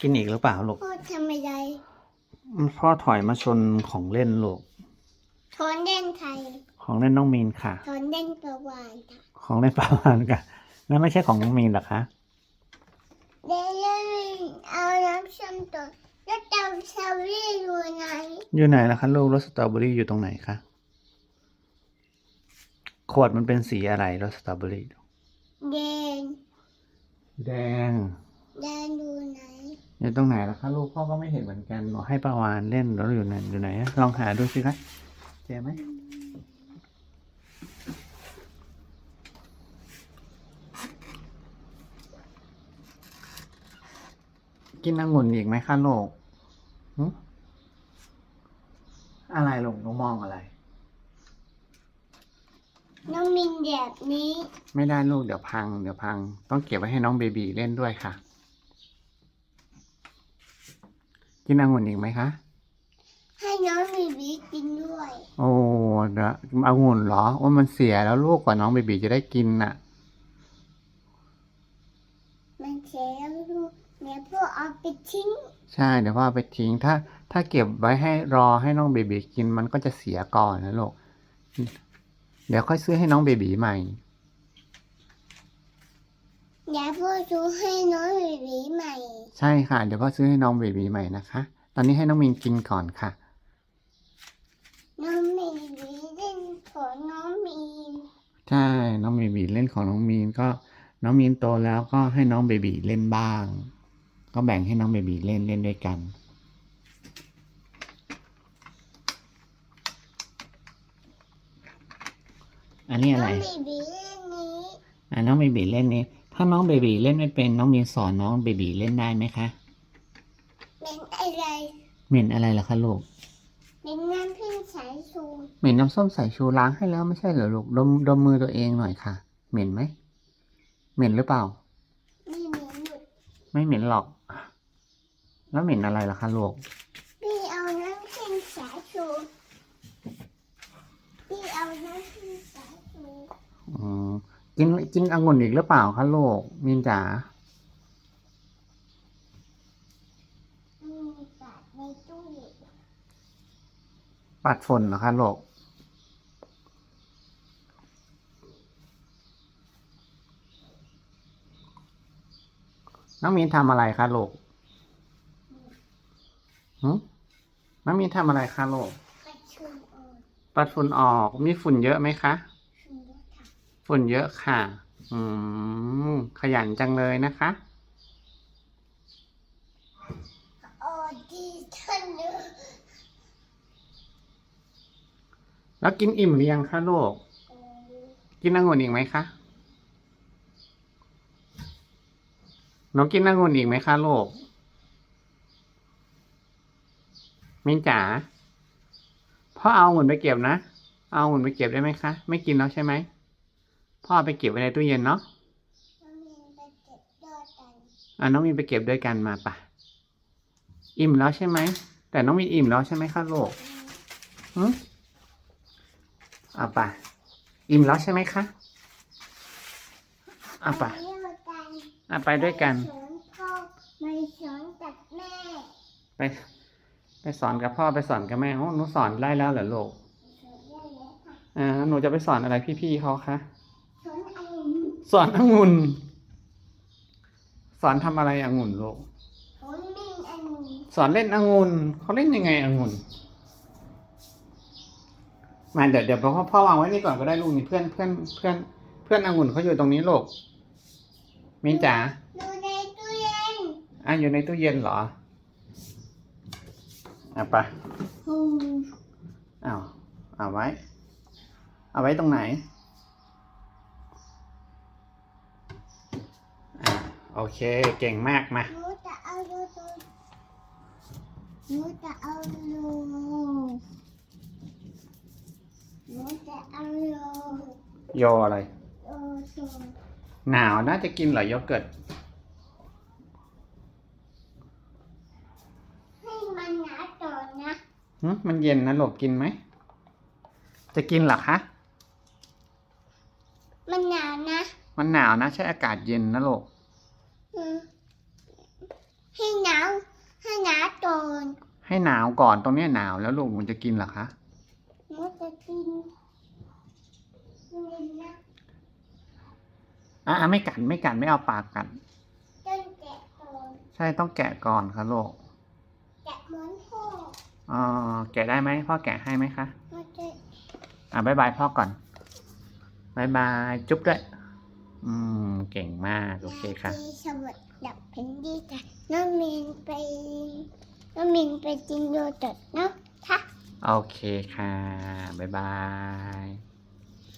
กินอีกหรือเปล่าลูกพ่อทำอะไรพ่อถอยมาชนของเล่นลูกทอนเล่นไทยของเล่นน้องมีนค่ะทอนเล่นประวานค่ะของเล่นปลาวานค่ะนั่นไม่ใช่ของน้องมีนเหรอคะเดี๋ยวเล่นเอาน้ำส้มตัวแล้วเตาซาวี่อยู่ไหนอยู่ไหนล่ะคะลูกรสสตรอเบอรี่อยู่ตรงไหนคะขวดมันเป็นสีอะไรรสสตรอเบอรี่แดง แดง แดงอยู่ไหน อยู่ตรงไหนล่ะคะลูกพ่อก็ไม่เห็นเหมือนกันบอกให้ปลาวานเล่นแล้วอยู่ไหนอยู่ไหนอะลองหาดูสิคะเจอไหมกินองุ่นอีกไหมคะลูกหึอะไรลูกหนูมองอะไร น้องมินแบบนี้ ไม่ได้ลูกเดี๋ยวพัง เดี๋ยวพัง ต้องเก็บไว้ให้น้องเบบีเล่นด้วยค่ะ กินองุ่นอีกไหมคะ ให้น้องบีบีกินด้วย โอ้เดี๋ยวองุ่นเหรอโอ้มันเสียแล้วลูกกว่าน้องเบบีจะได้กินน่ะ มันเสียแล้วลูกเนี่ยพวกเอาไปทิ้งใช่เดี๋ยวพ่อเอาไปทิ้งถ้า ถ้าเก็บไว้ให้รอให้น้องเบบีกินมันก็จะเสียก่อนนะลูก เดี๋ยวค่อยซื้อให้น้องเบบีใหม่ อย่าพูดชูให้น้องบีบีใหม่ ใช่ค่ะ เดี๋ยวพ่อซื้อให้น้องเบบีใหม่นะคะ ตอนนี้ให้น้องมินกินก่อนค่ะ น้องบีบีเล่นของน้องมีนใช่น้องเบบีเล่นของน้องมีนก็น้องมีนโตแล้วก็ให้น้องเบบีเล่นบ้าง ก็แบ่งให้น้องเบบีเล่นเล่นด้วยกัน อันนี้อะไร น้องบีบีเล่นนี้ อะน้องเบบีเล่นนี้ ถ้าน้องเบบีเล่นไม่เป็นน้องมีนสอนน้องเบบีเล่นได้ไหมคะเป็นอะไรเหม็นอะไรล่ะคะลูกเป็นน้ำพึ่งสายชูเหม็นน้ำส้มสายชูล้างให้แล้วไม่ใช่เหรอลูกดมดมมือตัวเองหน่อยค่ะ เหม็นไหมเหม็นหรือเปล่า ไม่เหม็นหมดไม่เหม็นหรอก แล้วเหม็นอะไรล่ะคะลูกพี่เอาน้ำพึ่งสายชูพี่เอาน้ำพึ่งสายชูอืม กินกินองุ่นอีกหรือเปล่าคะลูกมินจ๋ามีปากในตู้เย็นปัดฝุ่นเหรอคะลูกน้องมีนทำอะไรคะลูกหืมน้องมีนทำอะไรคะลูกกระชุมอ่อนปัดฝุ่นออก มีฝุ่นเยอะไหมคะชุมด้วยค่ะ ฝุ่นเยอะค่ะ อืม ขยันจังเลยนะคะแล้วกินอิ่มหรือยังคะลูก กินองุ่นอีกไหมคะน้องกินองุ่นอีกไหมคะลูกมินจ๋าพ่อเอาองุ่นไปเก็บนะ เอาองุ่นไปเก็บได้ไหมคะ ไม่กินแล้วใช่ไหม พ่อเอาไปเก็บไว้ในตู้เย็นเนาะน้องเรียนไปเก็บยอดกันอะน้องมินไปเก็บด้วยกันมาปะอิ่มแล้วใช่ไหม แต่น้องมินอิ่มแล้วใช่ไหมคะลูกหืมเอาไปอิ่มแล้วใช่ไหมคะเอาไปยอดกันเอาไปด้วยกันสอนพ่อไม่สอนจากแม่ ไป ไปสอนกับพ่อไปสอนกับแม่โอ้หนูสอนได้แล้วเหรอลูกสอนได้แล้วค่ะอ่าหนูจะไปสอนอะไรพี่ๆเขาคะสอนอะไร สอนองุ่นสอนทำอะไรองุ่นลูกสอนมินอันนี้สอนเล่นองุ่นเขาเล่นยังไงองุ่นมาเดี๋ยวเดี๋ยวพ่อพ่อวางไว้นี่ก่อนก็ได้ลูกนี่เพื่อนเพื่อนเพื่อนเพื่อนองุ่นเขาอยู่ตรงนี้ลูกมินจ๋าดูในตู้เย็นอะอยู่ในตู้เย็นเหรออะไปฮูอ้าวเอาไว้ เอาไว้ตรงไหน อ่า โอเค เก่งมากมา หนูจะเอาดูดูหนูจะเอาดูหนูจะเอาดูโยอะไร โอ้สูหนาวน่าจะกินเหรอโยเกิร์ตให้มันหนาต่อนนะหึมันเย็นนะหลบกินไหม จะกินเหรอคะ มันหนานะ มันหนาวนะใช่อากาศเย็นนะลูกอืม ให้หนาาวให้หนาวก่อนให้หนาวก่อนตรงเนี้ยหนาวแล้วลูกหนูจะกินเหรอคะมันจะกินกินนะอะไม่กัดไม่กัดไม่เอาปากกัดต้นแกะก่อนใช่ต้องแกะก่อนค่ะลูกแกะเหมือนพ่ออ๋อแกะได้ไหมพ่อแกะให้ไหมคะมันจะ อะบายบายพ่อก่อนบายบายจุ๊บด้วย อืม เก่งมาก โอเคค่ะที่สวัสดีเพนดีค่ะน้องมินไปน้องมินไปกินโยเกิร์ตเนาะค่ะ โอเคค่ะ บ๊ายบาย